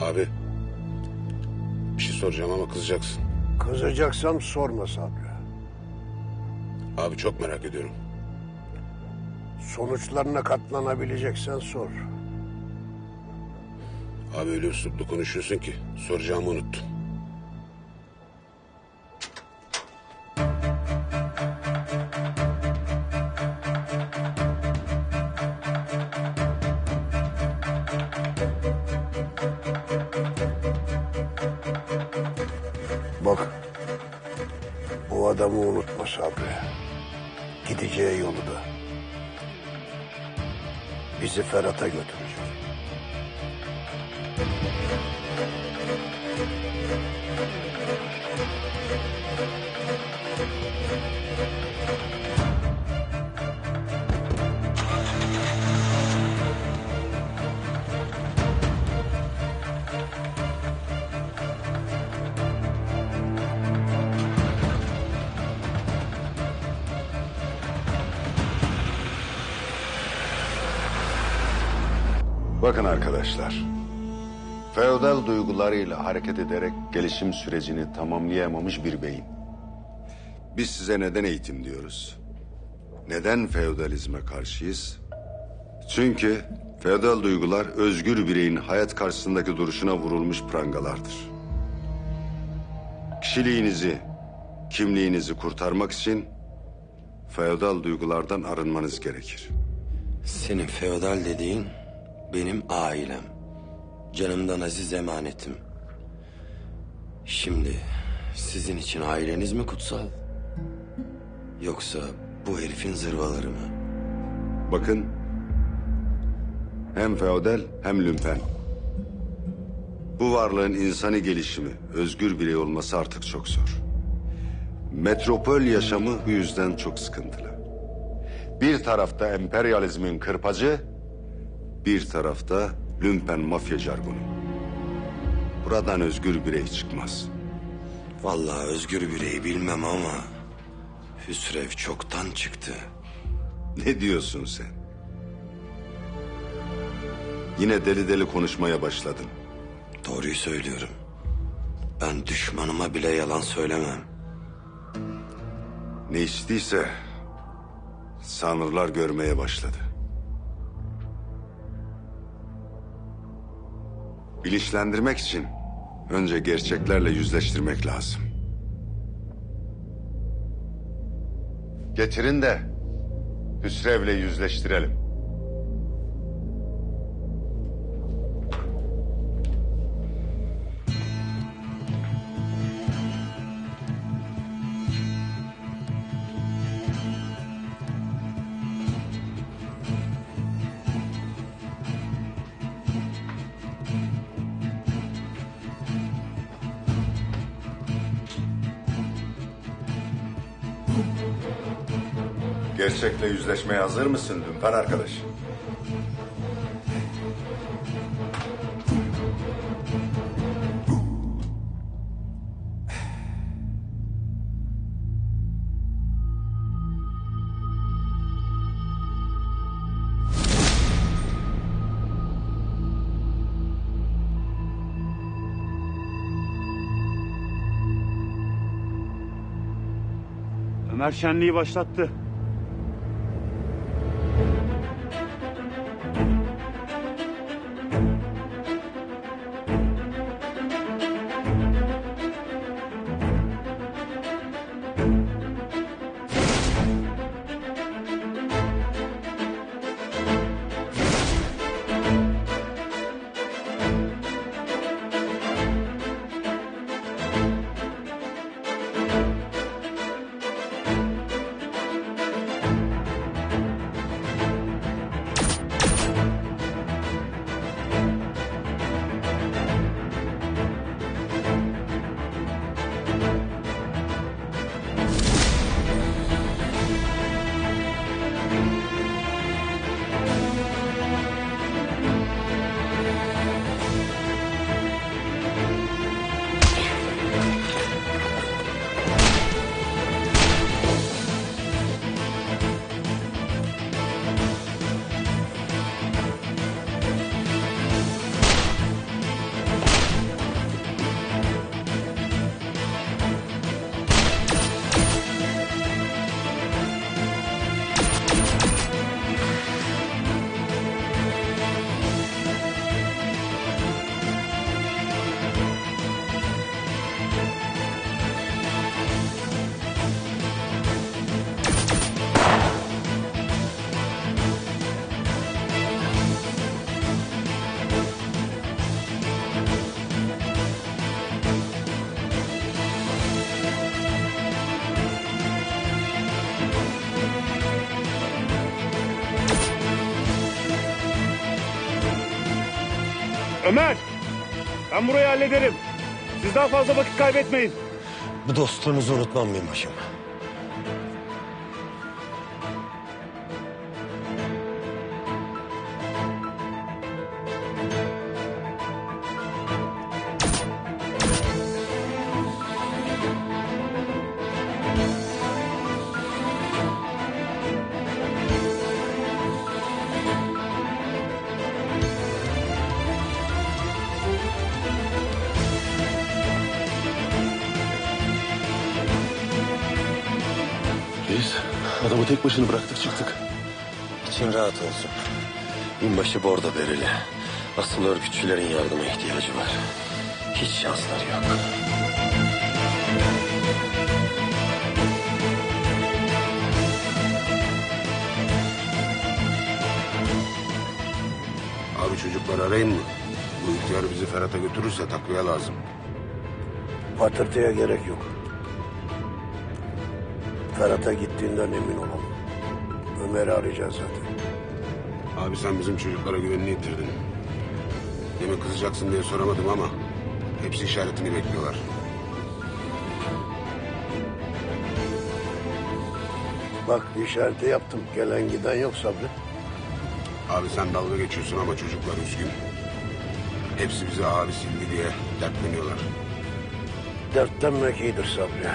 Abi bir şey soracağım ama kızacaksın. Kızacaksam sorma Sabri. Abi çok merak ediyorum. Sonuçlarına katlanabileceksen sor. Abi öyle üsluplu konuşuyorsun ki soracağımı unuttum. Adamı unutma Sabri. Gideceği yolu da. Bizi Ferhat'a götürecek. Bakın arkadaşlar. Feodal duygularıyla hareket ederek gelişim sürecini tamamlayamamış bir beyin. Biz size neden eğitim diyoruz? Neden feodalizme karşıyız? Çünkü feodal duygular özgür bireyin hayat karşısındaki duruşuna vurulmuş prangalardır. Kişiliğinizi, kimliğinizi kurtarmak için feodal duygulardan arınmanız gerekir. Senin feodal dediğin benim ailem. Canımdan aziz emanetim. Şimdi sizin için aileniz mi kutsal? Yoksa bu herifin zırvaları mı? Bakın. Hem feodal hem lümpen. Bu varlığın insani gelişimi, özgür birey olması artık çok zor. Metropol yaşamı bu yüzden çok sıkıntılı. Bir tarafta emperyalizmin kırpacı, bir tarafta lümpen mafya jargonu. Buradan özgür birey çıkmaz. Vallahi özgür bireyi bilmem ama Hüsrev çoktan çıktı. Ne diyorsun sen? Yine deli deli konuşmaya başladın. Doğruyu söylüyorum. Ben düşmanıma bile yalan söylemem. Ne içtiyse sanrılar görmeye başladı. Bilinçlendirmek için önce gerçeklerle yüzleştirmek lazım. Getirin de Hüsrev'le yüzleştirelim. Gerçekle yüzleşmeye hazır mısın Dümper arkadaş? Ömer şenliği başlattı. Ömer! Ben burayı hallederim. Siz daha fazla vakit kaybetmeyin. Bu dostluğunuzu unutmam binbaşım. Adamı tek başına bıraktık çıktık. İçin rahat olsun. Binbaşı bordo bereli. Asıl örgütçülerin yardıma ihtiyacı var. Hiç şansları yok. Abi çocukları arayın mı? Bu ihtiyar bizi Ferhat'a götürürse takviye lazım. Patırtıya gerek yok. Ferhat'a gittiğinden emin olalım. Ömer'i arayacağız zaten. Abi sen bizim çocuklara güvenini yitirdin. Demin kızacaksın diye soramadım ama... ...hepsi işaretini bekliyorlar. Bak işareti yaptım. Gelen giden yok Sabri. Abi sen dalga geçiyorsun ama çocuklar üzgün. Hepsi bize abi sildi diye dertleniyorlar. Dertlenmek iyidir Sabri.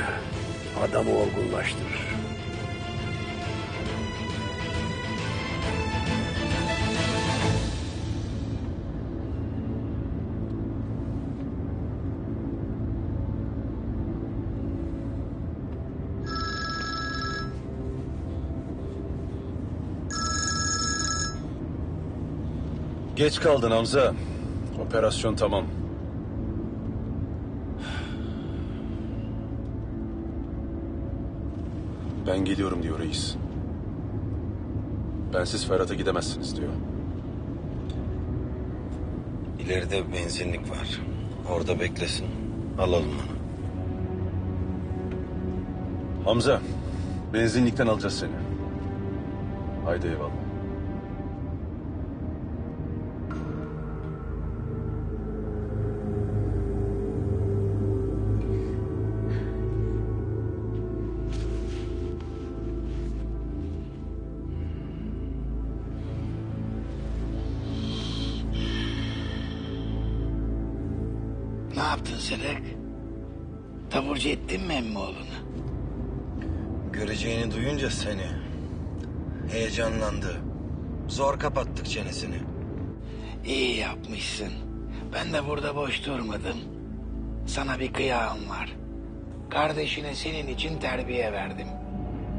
Adamı olgunlaştırır. Geç kaldın Hamza. Operasyon tamam. Ben geliyorum diyor reis. Bensiz Ferhat'a gidemezsiniz diyor. İleride benzinlik var. Orada beklesin. Alalım onu. Hamza, benzinlikten alacağız seni. Haydi eyvallah. Yaptın Selek? Taburcu ettin mi emmi oğlunu? Göreceğini duyunca seni. Heyecanlandı. Zor kapattık çenesini. İyi yapmışsın. Ben de burada boş durmadım. Sana bir kıyağım var. Kardeşine senin için terbiye verdim.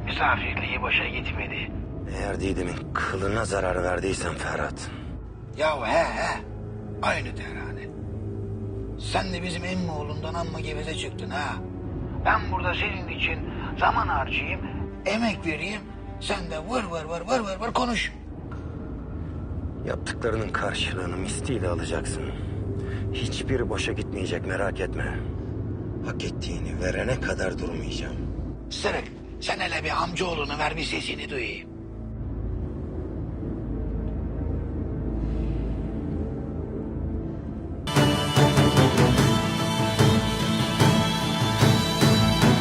Misafirliği boşa gitmedi. Eğer Didem'in kılına zarar verdiysen Ferhat. Ya he he. Aynı terane. Sen de bizim emmi oğlundan amma geveze çıktın ha. Ben burada senin için zaman harcayayım, emek vereyim. Sen de vır vır vır vır vır vır konuş. Yaptıklarının karşılığını misliyle alacaksın. Hiçbiri boşa gitmeyecek merak etme. Hak ettiğini verene kadar durmayacağım. Sırık sen hele bir amcaoğlunu ver bir sesini duyayım.